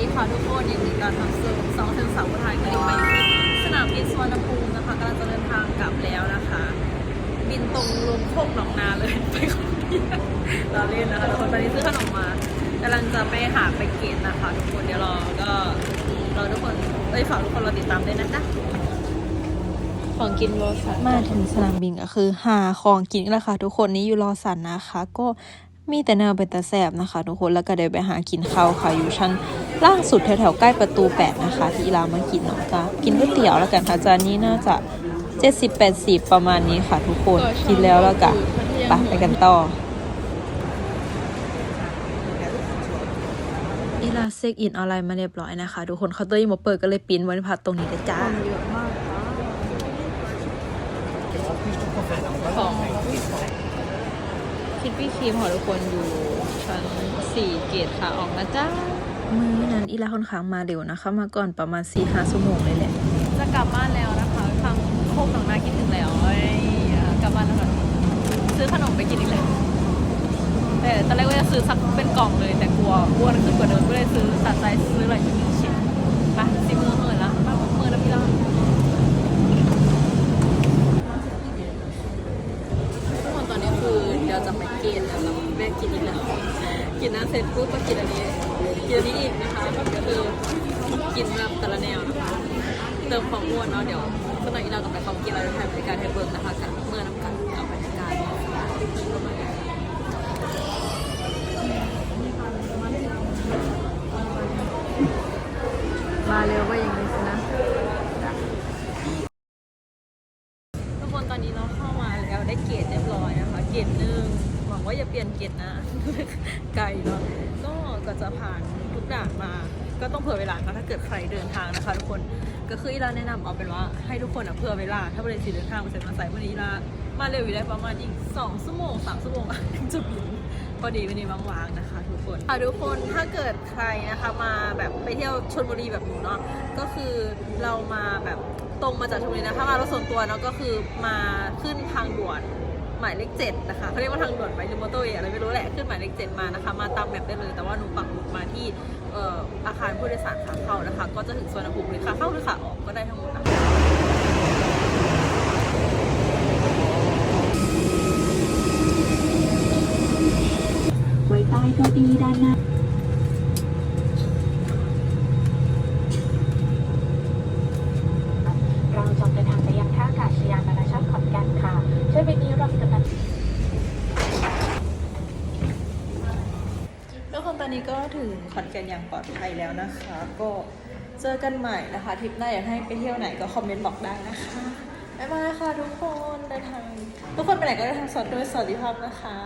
ดีค่ะทุกคนยินดีต้อนรับสู่สองถึงสามผู้ไทยกันมาอยู่ที่สนามบินสุวรรณภูมินะคะกำลังจะเดินทางกลับแล้วนะคะ บินตรงลงโคกหนองนาเลยไปคนเดียวเราเล่นนะคะทุกคนตอนนี้ซื้อขนมมากำลังจะไปหาไปเกตนะคะทุกคนเดี๋ยวรอก็รอทุกคนเอ้ยฝากทุกคนราติดตามด้วยนะจ๊ะของกินโรสันมาถึงสนามบินก็คือหาของกินแล้วค่ะทุกคนนี้อยู่รอสันนะคะ ก็มีแต่แนวเป็นตาแสบนะคะ ทุกคนแล้วก็เดี๋ยวไปหากินข้าวค่ะอยู่ชั้น ล่างสุดแถวๆใกล้ประตู 8 นะคะ ที่รามากินเนาะก็กินก๋วยเตี๋ยวแล้วกันค่ะจานนี้น่าจะ70 80 ประมาณนี้ค่ะทุกคนกินแล้วแล้วก็ไปไปกันต่ออีลาเซ็กอินออนไลน์มาเรียบร้อยนะคะ ทุกคนเขาน์เตอร์ยังบ่เปิดก็เลยปิ้นไว้พัดตรงนี้เลยจ้าของคิดปี้ครีมของทุกคนอยู่ชั้นสี่เกตค่ะออกนะจ้า มื้อนั้นอีลาค่อนข้างมาเร็วนะคะ มาก่อนประมาณ4ีหชั่วโมงเลยแหละ จะกลับบ้านแล้วนะคะทางโคกหนองนาคิดถึงแล้วเอ้ยกลับบ้านแล้วค่ะซื้อขนมไปกินอีกแล้วแต่ตอนแรกว่าจะซื้อสักเป็นกล่องเลย แต่กลัวอ้วนขึ้นกว่าเดิมก็เลยซื้อตัดใจซื้ออะไรที่มีชิ้นไปสิมือหมื่นละมาหมื่นละพี่ละทุกคนตอนนี้คือเดี๋ยวจะไปเกณฑ์แล้วเราแม่กินอีกแล้วกินน้ำเสร็จปุ๊บก็กินอันนี้ กินอันนี้อีกนะคะก็คือกินแบบแต่ละแนวนะคะเติมความอ้วนเนาะเดี๋ยวสมัยนี้เรากลับไปเขากินเราจะถ่ายบรรยากาศให้เบิ่งนะคะกับเมื่อน้ำกันกับบรรยากาศมาเร็วก็อย่างนี้สินะ ทุกคนตอนนี้เราเข้ามาแล้วได้เกรดเรียบร้อยนะคะ เกรดหนึ่ง หวังว่าอย่าเปลี่ยนเกรดนะ ไกลเนาะก็ก็จะผ่านทุกด่านมา ก็ต้องเผื่อเวลาค่ะถ้าเกิดใครเดินทางนะคะทุกคนก็คืออีลาแนะนำเอาเป็นว่าให้ทุกคนเผื่อเวลา ถ้าบริษัทเดินทางเสร็จมาใส่วันนี้อีลามาเร็วอยู่ได้ประมาณอีกสองชั่วโมงสามชั่วโมงถึงจะบินพอดีวันนี้ว่างๆนะคะ ทุกคนค่ะทุกคนถ้าเกิดใครนะคะมาแบบไปเที่ยวชลบุรีแบบหนูเนาะก็คือเรามาแบบตรงมาจากชลบุรีนะถ้ามารถส่วนตัวเนาะก็คือมาขึ้นทางด่วน หมายเลขเจ็ดนะคะเขาเรียกว่าทางด่วนไหมหรือมอเตอร์เวย์อะไรไม่รู้แหละขึ้นหมายเลขเจ็ดมานะคะมาตามแมปได้เลย แต่ว่าหนูปักหมุดมาที่เอ่ออาคารผู้โดยสารขาเข้านะคะ ก็จะถึงสวนภูมิหรือขาเข้าหรือขาออกก็ได้ทั้งหมดนะคะไว้ใต้เก้าอี้ด้านหน้าเรา ทุกคนตอนนี้ก็ถึงขอนแก่นอย่างปลอดภัยแล้วนะคะ ก็เจอกันใหม่นะคะทริปหน้าอยากให้ไปเที่ยวไหนก็คอมเมนต์บอกได้นะคะบ๊ายบายค่ะทุกคนเดินทาง ทุกคนไปไหนก็เดินทางสดด้วยสวัสดิภาพนะคะ